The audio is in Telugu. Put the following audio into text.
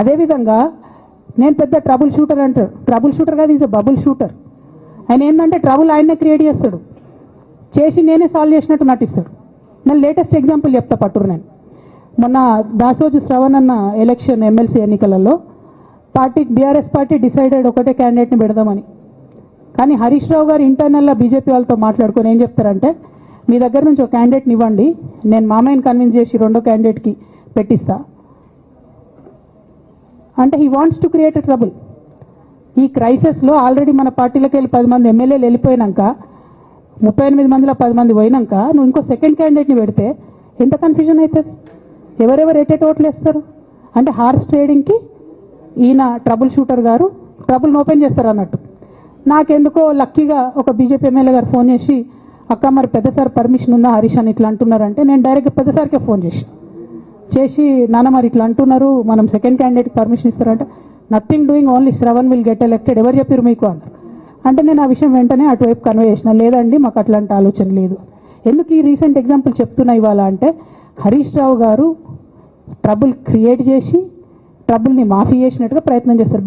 అదేవిధంగా నేను పెద్ద ట్రబుల్ షూటర్ అంటారు ట్రబుల్ షూటర్ కాదు ఈజ్ బబుల్ షూటర్ ఆయన ఏంటంటే ట్రబుల్ ఆయన్నే క్రియేట్ చేస్తాడు. చేసి నేనే సాల్వ్ చేసినట్టు నటిస్తాడు. నేను లేటెస్ట్ ఎగ్జాంపుల్ చెప్తా పట్టురు నేను. మొన్న దాసోజు శ్రవణ్ అన్న ఎలక్షన్ ఎమ్మెల్సీ ఎన్నికలలో పార్టీ బీఆర్ఎస్ పార్టీ డిసైడెడ్ ఒకటే క్యాండిడేట్ని పెడదామని. కానీ హరీష్ రావు గారు ఇంటర్నల్గా బీజేపీ వాళ్ళతో మాట్లాడుకొని ఏం చెప్తారంటే మీ దగ్గర నుంచి ఒక క్యాండిడేట్ని ఇవ్వండి. నేను మామయ్యని కన్విన్స్ చేసి రెండో క్యాండిడేట్కి పెట్టిస్తా. అంటే he wants to create trouble ఈ క్రైసిస్లో ఆల్రెడీ మన పార్టీలోకి వెళ్ళి పది మంది ఎమ్మెల్యేలు వెళ్ళిపోయినాక ముప్పై ఎనిమిది మందిలో పది మంది పోయినాక నువ్వు ఇంకో సెకండ్ క్యాండిడేట్ని పెడితే ఎంత కన్ఫ్యూజన్ అవుతుంది? ఎవరెవరు ఎటెట్ ఓట్లు వేస్తారు? అంటే హార్స్ ట్రేడింగ్కి ఈయన ట్రబుల్ షూటర్ గారు ట్రబుల్ని ఓపెన్ చేస్తారు అన్నట్టు. నాకెందుకో లక్కీగా ఒక బీజేపీ ఎమ్మెల్యే గారు ఫోన్ చేసి అక్క మరి పెద్దసారి పర్మిషన్ ఉందా హరీష్ అని ఇట్లా అంటున్నారంటే నేను డైరెక్ట్ పెద్దసారికే ఫోన్ చేసి చేసి నాన్న మరి ఇట్లా అంటున్నారు మనం సెకండ్ క్యాండిడేట్ పర్మిషన్ ఇస్తారంటే. Nothing doing only Sravan will get elected ఎవరు చెప్పారు మీకు అన్నారు? అంటే నేను ఆ విషయం వెంటనే అటువైపు కన్వే చేసిన లేదండి మాకు అట్లాంటి ఆలోచన లేదు. ఎందుకు ఈ రీసెంట్ ఎగ్జాంపుల్ చెప్తున్నా ఇవాళ అంటే హరీష్ రావు గారు ట్రబుల్ క్రియేట్ చేసి ట్రబుల్ని మాఫీ చేసినట్టుగా ప్రయత్నం చేస్తారు.